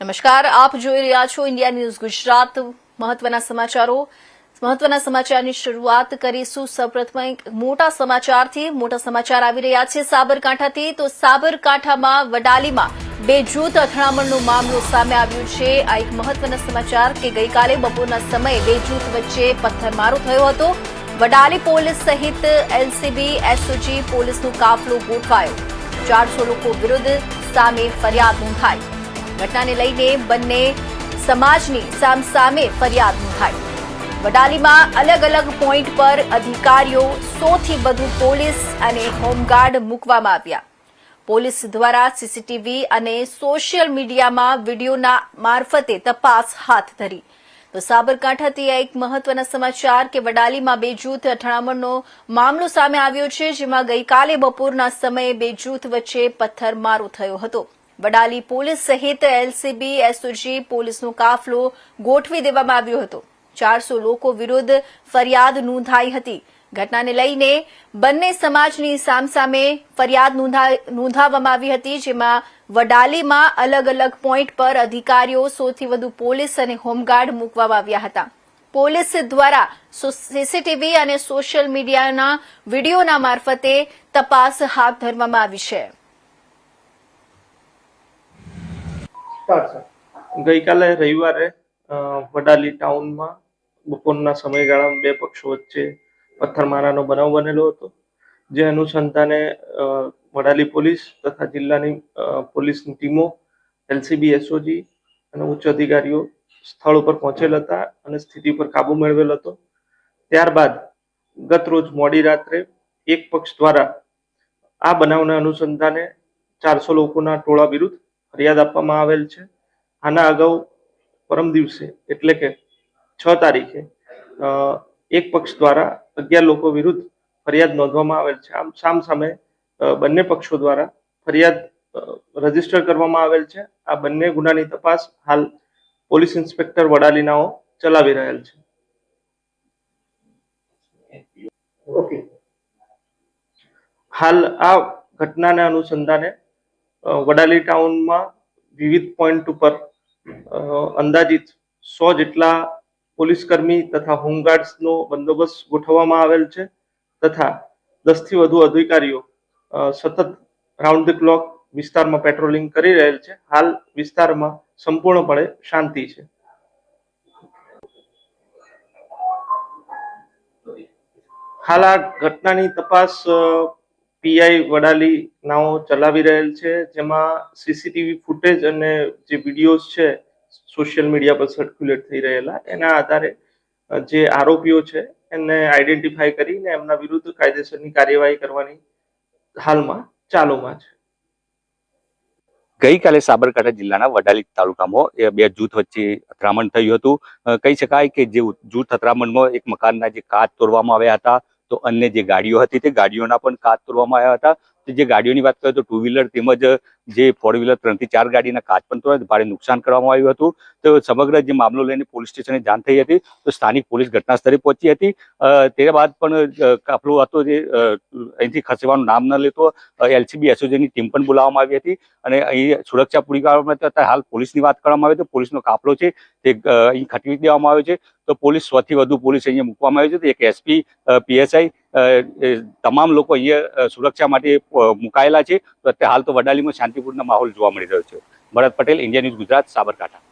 નમસ્કાર, આપ જોઈ રહ્યા છો ઇન્ડિયા ન્યૂઝ ગુજરાત. મહત્વના સમાચારો. મહત્વના સમાચારની શરૂઆત કરીશું. સૌપ્રથમ મોટા સમાચારથી મોટા સમાચાર આવી રહ્યા છે સાબરકાંઠાથી. તો સાબરકાંઠામાં વડાલીમાં બે જૂથ અથડામણનો મામલો સામે આવ્યો છે. આ એક મહત્વના સમાચાર કે ગઈકાલે બપોરના સમયે બે જૂથ વચ્ચે પથ્થરમારો થયો હતો. વડાલી પોલીસ સહિત એલસીબી, એસઓજી પોલીસનો કાફલો ગોઠવાયો. ચારસો લોકો વિરુદ્ધ સામે ફરિયાદ નોંધાઈ. ઘટનાને લઈને બંને સમાજની સામસામે ફરિયાદ નોંધાઈ. વડાલીમાં અલગ અલગ પોઈન્ટ પર અધિકારીઓ સોથી વધુ પોલીસ અને હોમગાર્ડ મૂકવામાં આવ્યા. પોલીસ દ્વારા સીસીટીવી અને સોશિયલ મીડિયામાં વિડીયોના મારફતે તપાસ હાથ ધરી. તો સાબરકાંઠાથી એક મહત્વના સમાચાર કે વડાલીમાં બે જૂથ અથડામણનો મામલો સામે આવ્યો છે, જેમાં ગઈકાલે બપોરના સમયે બે જૂથ વચ્ચે પથ્થરમારો થયો હતો. વડાલી પોલીસ સહિત એલસીબી, એસઓજી, પોલીસનો કાફલો ગોઠવી દેવામાં આવ્યો હતો. ચારસો લોકો વિરુદ્ધ ફરિયાદ નોંધાઈ હતી. ઘટનાને લઈને બંને સમાજની સામસામે ફરિયાદ નોંધા- નોંધાવવામાં આવી હતી, જેમાં વડાલીમાં અલગ અલગ પોઈન્ટ પર અધિકારીઓ સૌથી વધુ પોલીસ અને હોમગાર્ડ મૂકવામાં આવ્યા હતા. પોલીસ દ્વારા સીસીટીવી અને સોશિયલ મીડિયાના વિડીયોના મારફતે તપાસ હાથ ધરવામાં આવી છે. ગઈકાલે રવિવારે વડાલી ટાઉનમાં બપોરના સમયગાળામાં બે પક્ષો વચ્ચે પથ્થરમારાનો બનાવ બનેલો હતો, જે અનુસંધાને વડાલી પોલીસ તથા જિલ્લાની પોલીસની ટીમો, એલસીબી, એસઓજી અને ઉચ્ચ અધિકારીઓ સ્થળ ઉપર પહોંચેલ હતા અને સ્થિતિ પર કાબુ મેળવેલ હતો. ત્યારબાદ ગત રોજ મોડી રાત્રે એક પક્ષ દ્વારા આ બનાવના અનુસંધાને ચારસો લોકોના ટોળા વિરુદ્ધ ફરિયાદ આપવામાં આવેલ છે. આના અગાઉ પરમ દિવસે એટલે કે છ તારીખે એક પક્ષ દ્વારા અગિયાર લોકો વિરુદ્ધ ફરિયાદ નોંધવામાં આવેલ છે. આમ સામ સામે બંને પક્ષો દ્વારા ફરિયાદ રજિસ્ટર કરવામાં આવેલ છે. આ બંને ગુનાની તપાસ હાલ પોલીસ ઇન્સ્પેક્ટર વડાલીનાઓ ચલાવી રહેલ છે. હાલ આ ઘટનાને અનુસંધાને વડાલી ટાઉનમાં વિવિધ પોઈન્ટ ઉપર અંદાજિત સો જેટલા પોલીસકર્મી તથા હોમગાર્ડ્સનો બંદોબસ્ત ગોઠવવામાં આવેલ છે તથા દસથી વધુ અધિકારીઓ સતત રાઉન્ડ ધ ક્લોક વિસ્તારમાં પેટ્રોલિંગ કરી રહેલ છે. હાલ વિસ્તારમાં સંપૂર્ણપણે શાંતિ છે. હાલ આ ઘટનાની તપાસ પીઆઈ વડાલી નાઓ ચલાવી રહેલ છે, જેમાં સીસીટીવી ફૂટેજ અને જે વિડીયોઝ છે, સોશિયલ મીડિયા પર સર્ક્યુલેટ થઈ રહેલા, એના આધારે જે આરોપીઓ છે, એને આઈડેન્ટિફાઈ કરીને એમના વિરુદ્ધ કાયદેસરની કાર્યવાહી કરવાની હાલમાં ચાલુમાં છે. ગઈકાલે સાબરકાંઠા જિલ્લાના વડાલી તાલુકામાં બે જૂથ વચ્ચે અથડામણ થયું હતું. કહી શકાય કે જે જૂથ અથડામણમાં એક મકાનના જે કાચ તોડવામાં આવ્યા હતા તો અન્ય જે ગાડીઓ હતી તે ગાડીઓના પણ કાચ તોડવામાં આવ્યા હતા. જે ગાડીઓની વાત કરીએ તો ટુ વ્હીલર તેમજ જે ફોર વ્હીલર ત્રણથી ચાર ગાડીના કાચ પણ તોડાય ભારે નુકસાન કરવામાં આવ્યું હતું. તો સમગ્ર જે મામલો લઈને પોલીસ સ્ટેશને જાણ થઈ હતી. તો સ્થાનિક પોલીસ ઘટના સ્થળે પહોંચી હતી. તે બાદ પણ કાફલો હતો જે અહીંથી ખસેવાનું નામ ન લેતો એલસીબી એસઓજીની ટીમ પણ બોલાવવામાં આવી હતી. અને અહીં સુરક્ષા પૂરી કરવામાં આવી હાલ પોલીસની વાત કરવામાં આવે તો પોલીસનો કાફલો છે તે અહીં ખટવી દેવામાં આવ્યો છે. તો પોલીસ સોથી વધુ પોલીસ અહીંયા મૂકવામાં આવી છે. એક એસપી પીએસઆઈ તમામ લોકો અહીંયા સુરક્ષા માટે મુકાયેલા છે. તો અત્યારે હાલ તો વડાલીમાં શાંતિપૂર્ણ માહોલ જોવા મળી રહ્યો છે. Bharat Patel, India news Gujarat, Sabarkantha.